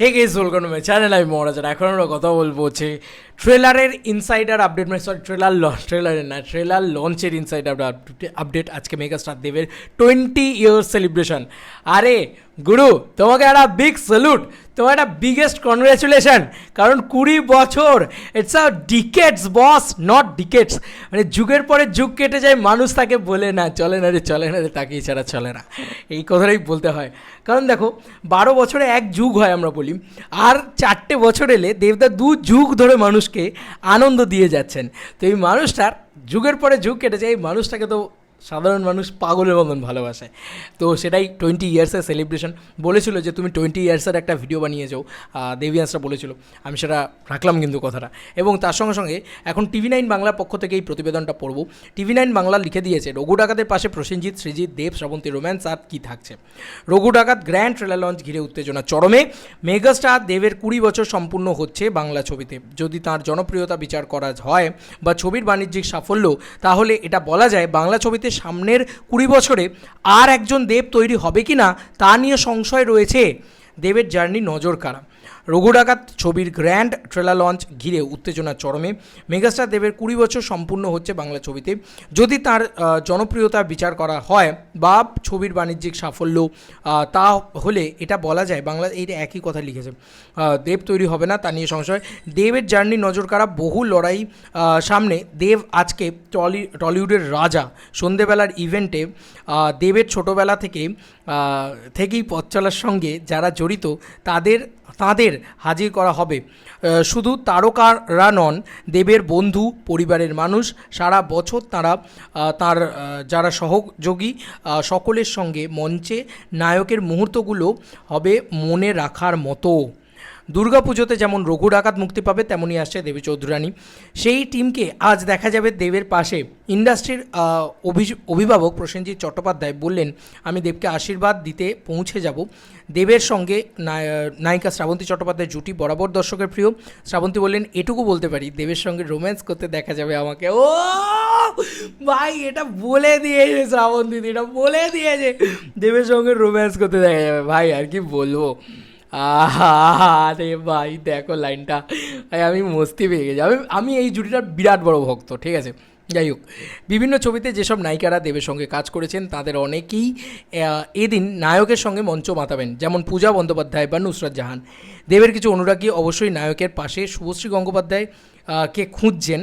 Hey guys welcome to my channel আমি মহারাজার এখন আমরা কথা বলব হচ্ছে ট্রেলারের ইনসাইডার আপডেট মানে সরি ট্রেলার লঞ্চ ট্রেলারের না ট্রেলার লঞ্চের ইনসাইডার আপডেট আজকে মেগা স্টার দেবের টোয়েন্টি ইয়ার্স সেলিব্রেশন আরে, গুরু, তোমাকে একটা বিগ স্যালুট তোমার একটা বিগেস্ট কনগ্রাচুলেশন কারণ কুড়ি বছর ইটস আ ডিকেটস বস নট ডিকেটস মানে যুগের পরে যুগ কেটে যায়, মানুষ তাকে বলে না, চলে না রে, চলে না রে তাকে এছাড়া চলে না। এই কথাটাই বলতে হয়। কারণ দেখো, বারো বছরে এক যুগ হয় আমরা বলি, আর চারটে বছর এলে দেবদা দু যুগ ধরে মানুষকে আনন্দ দিয়ে যাচ্ছেন। তো এই মানুষটার, যুগের পরে যুগ কেটে যায়, এই মানুষটাকে তো সাধারণ মানুষ পাগলের মতন ভালোবাসে। তো সেটাই টোয়েন্টি ইয়ার্সের সেলিব্রেশন বলেছিল যে, তুমি টোয়েন্টি ইয়ার্সের একটা ভিডিও বানিয়ে যাও দেবিয়ান্সরা বলেছিল। আমি সেটা রাখলাম কিন্তু কথাটা। এবং তার সঙ্গে সঙ্গে এখন টিভি নাইন বাংলার পক্ষ থেকে এই প্রতিবেদনটা পড়ব। টিভি নাইন বাংলা লিখে দিয়েছে, রঘু ডাকাতের পাশে প্রসেনজিৎ, সৃজিৎ, দেব, শ্রাবন্তী, রোম্যান্স আর কী থাকছে? রঘু ডাকাত গ্র্যান্ড ট্রেলার লঞ্চ ঘিরে উত্তেজনা চরমে। মেগাস্টার দেবের কুড়ি বছর সম্পূর্ণ হচ্ছে বাংলা ছবিতে। যদি তার জনপ্রিয়তা বিচার করা হয় বা ছবির বাণিজ্যিক সাফল্য, তাহলে এটা বলা যায় বাংলা ছবিতে সামনের কুড়ি বছরে আর একজন দেব তৈরি হবে কি না তা নিয়ে সংশয় রয়েছে। দেবের জার্নি নজর কাড়া। রঘু ডাকাত ছবির গ্র্যান্ড ট্রেলার লঞ্চ ঘিরে উত্তেজনা চরমে। মেগাস্টার দেবের কুড়ি বছর সম্পূর্ণ হচ্ছে বাংলা ছবিতে। যদি তার জনপ্রিয়তা বিচার করা হয় বা ছবির বাণিজ্যিক সাফল্য তা হলে এটা বলা যায়। বাংলা এইটা একই কথা লিখেছে। দেব তৈরি হবে না, তা নিয়ে সংশয়। দেবের জার্নি নজর কাড়া বহু লড়াই সামনে। দেব আজকে টলি, টলিউডের রাজা। সন্ধেবেলার ইভেন্টে দেবের ছোটোবেলা থেকে থেকেই পথ চলার সঙ্গে যারা জড়িত, তাদের তাদের হাজির করা হবে। শুধু তারকারা নন, দেবের বন্ধু, পরিবারের মানুষ, সারা বছর তারা তার যারা সহযোগী সকলের সঙ্গে মঞ্চে নায়কের মুহূর্তগুলো হবে মনে রাখার মতো। দুর্গাপুজোতে যেমন রঘু ডাকাত মুক্তি পাবে, তেমনই আসছে দেবী চৌধুরানী। সেই টিমকে আজ দেখা যাবে দেবের পাশে। ইন্ডাস্ট্রির অভিভাবক প্রসেনজিৎ চট্টোপাধ্যায় বললেন, আমি দেবকে আশীর্বাদ দিতে পৌঁছে যাব। দেবের সঙ্গে নায়িকা শ্রাবন্তী চট্টোপাধ্যায়ের জুটি বরাবর দর্শকের প্রিয়। শ্রাবন্তী বললেন, এটুকু বলতে পারি, দেবের সঙ্গে রোম্যান্স করতে দেখা যাবে আমাকে। ও, ভাই, এটা বলে দিয়েছে শ্রাবন্তী এটা বলে দিয়েছে। দেবের সঙ্গে রোম্যান্স করতে দেখা যাবে, ভাই, আর কি বলব? আরে ভাই, দেখো লাইনটা। আমি মস্তি পেয়ে গেছি। আমি আমি এই জুটিটার বিরাট বড় ভক্ত, ঠিক আছে? যাই হোক, বিভিন্ন ছবিতে যেসব নায়িকারা দেবের সঙ্গে কাজ করেছেন, তাদের অনেকেই এদিন নায়কের সঙ্গে মঞ্চ মাতাবেন, যেমন পূজা বন্দ্যোপাধ্যায় বা নুসরাত জাহান। দেবের কিছু অনুরাগী অবশ্যই নায়কের পাশে শুভশ্রী গঙ্গোপাধ্যায় কে খুঁজছেন।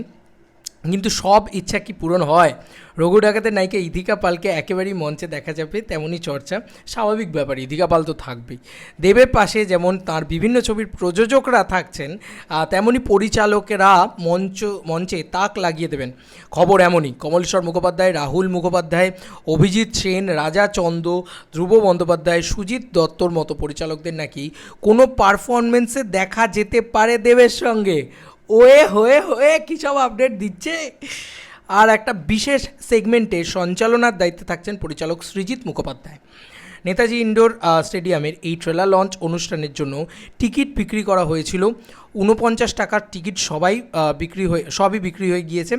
কিন্তু সব ইচ্ছা কি পূরণ হয়? রঘু ডাকাতের নায়িকা ইধিকা পালকে একেবারেই মঞ্চে দেখা যাবে তেমনই চর্চা। স্বাভাবিক ব্যাপার ইধিকা পাল তো থাকবেই। দেবের পাশে যেমন তার বিভিন্ন ছবির প্রযোজকরা থাকছেন আহ, তেমনই পরিচালকেরা মঞ্চ মঞ্চে তাক লাগিয়ে দেবেন। খবর এমনই কমলেশ্বর মুখোপাধ্যায় রাহুল মুখোপাধ্যায় অভিজিৎ সেন রাজা চন্দ ধ্রুব বন্দ্যোপাধ্যায় সুজিত দত্তর মতো পরিচালকদের নাকি কোনো পারফরমেন্সে দেখা যেতে পারে দেবের সঙ্গে? ওয়ে, হয়ে হয়ে কী সব আপডেট দিচ্ছে? আর একটা বিশেষ সেগমেন্টে সঞ্চালনার দায়িত্বে থাকছেন পরিচালক সৃজিত মুখোপাধ্যায়। নেতাজি ইনডোর স্টেডিয়ামের এই ট্রেলার লঞ্চ অনুষ্ঠানের জন্য টিকিট বিক্রি করা হয়েছিল। উনপঞ্চাশ টাকার টিকিট সবাই বিক্রি হয়ে, সবই বিক্রি হয়ে গিয়েছে।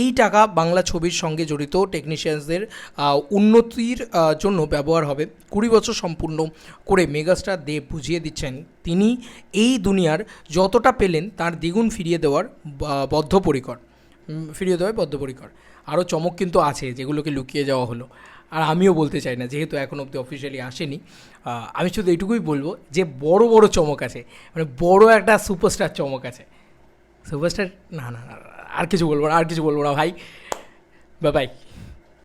এই টাকা বাংলা ছবির সঙ্গে জড়িত টেকনিশিয়ানসদের উন্নতির জন্য ব্যবহার হবে। কুড়ি বছর সম্পূর্ণ করে মেগাস্টার দেব বুঝিয়ে দিচ্ছেন তিনি এই দুনিয়ার যতটা পেলেন তার দ্বিগুণ ফিরিয়ে দেওয়ার বদ্ধপরিকর। ফিরিয়ে দেওয়ার বদ্ধপরিকর। আরও চমক কিন্তু আছে যেগুলোকে লুকিয়ে যাওয়া হলো। আর আমিও বলতে চাই না, যেহেতু এখন অব্দি অফিসিয়ালি আসেনি আমি শুধু এইটুকুই বলব যে বড় বড় চমক আছে মানে বড় একটা সুপারস্টার চমক আছে। সুপারস্টার না না আর কিছু বলব না, আর কিছু বলব না ভাই। বাই